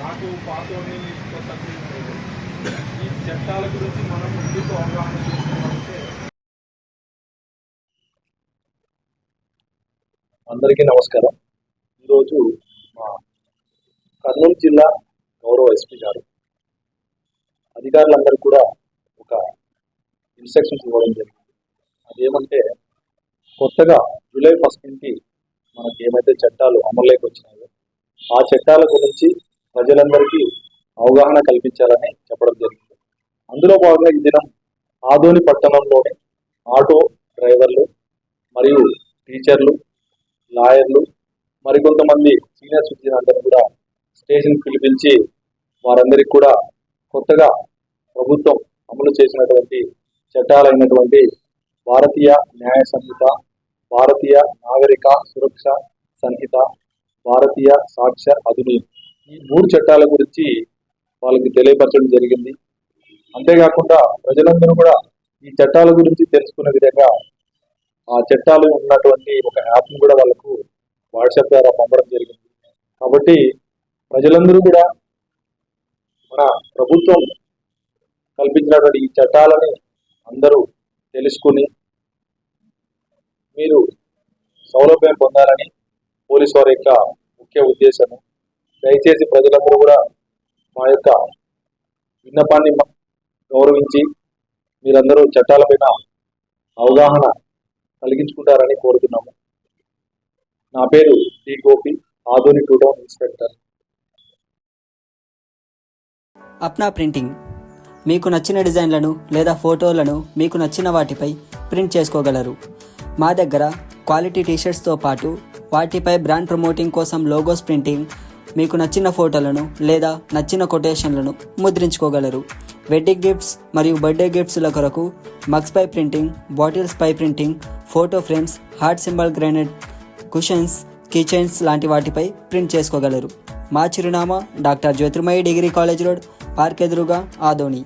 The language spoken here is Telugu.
నాకు పాత కొత్త ఈ చట్టాల గురించి మనం ముందుకు అవగాహన చేసుకున్నాం? అందరికీ నమస్కారం. ఈరోజు మా కర్నూలు జిల్లా గౌరవ ఎస్పీ గారు అధికారులందరూ కూడా ఒక ఇన్స్ట్రక్షన్స్ ఇవ్వడం జరిగింది. అదేమంటే కొత్తగా జూలై ఫస్ట్ నుంచి మనకి ఏమైతే చట్టాలు అమల్లోకి వచ్చినాయో ఆ చట్టాల గురించి ప్రజలందరికీ అవగాహన కల్పించాలని చెప్పడం జరిగింది. అందులో భాగంగా ఈ దినం ఆదోని పట్టణంలోని ఆటో డ్రైవర్లు మరియు టీచర్లు లాయర్లు మరికొంతమంది సీనియర్ సిటిజన్ అందరూ కూడా స్టేషన్ పిలిపించి వారందరికీ కూడా కొత్తగా ప్రభుత్వం అమలు చేసినటువంటి చట్టాలైనటువంటి భారతీయ న్యాయ సంహిత భారతీయ నాగరిక సురక్ష సంహిత భారతీయ సాక్ష్య అధినియం ఈ మూడు చట్టాల గురించి వాళ్ళకి తెలియపరచడం జరిగింది. అంతేకాకుండా ప్రజలందరూ కూడా ఈ చట్టాల గురించి తెలుసుకునే విధంగా ఆ చట్టాలు ఉన్నటువంటి ఒక యాప్ను కూడా వాళ్ళకు వాట్సాప్ ద్వారా పంపడం జరిగింది. కాబట్టి ప్రజలందరూ కూడా మన ప్రభుత్వం కల్పించినటువంటి ఈ చట్టాలని అందరూ తెలుసుకుని మీరు సౌలభ్యం పొందాలని పోలీస్ వారి యొక్క ముఖ్య ఉద్దేశం దయచేసి ప్రజలందరూ కూడా మా యొక్క విన్నపాన్ని గౌరవించి మీరందరూ చట్టాలపైన అవగాహన కలిగించుకుంటారని కోరుతున్నాము. నా పేరు T Gopi Adoni two town inspector. Apna printing. మీకు నచ్చిన డిజైన్లను లేదా ఫోటోలను మీకు నచ్చిన వాటిపై ప్రింట్ చేసుకోగలరు. మా దగ్గర క్వాలిటీ టీషర్ట్స్తో పాటు వాటిపై బ్రాండ్ ప్రమోటింగ్ కోసం లోగోస్ ప్రింటింగ్ మీకు నచ్చిన ఫోటోలను లేదా నచ్చిన కొటేషన్లను ముద్రించుకోగలరు. వెడ్డింగ్ గిఫ్ట్స్ మరియు బర్త్డే గిఫ్ట్స్ల కొరకు మగ్స్ పై ప్రింటింగ్ బాటిల్స్ పై printing photo frames heart symbol granite cushions kitchens లాంటి వాటిపై ప్రింట్ చేసుకోగలరు. మా చిరునామా doctor Jyothirmayi degree college road park ఎదురుగా ఆదోని.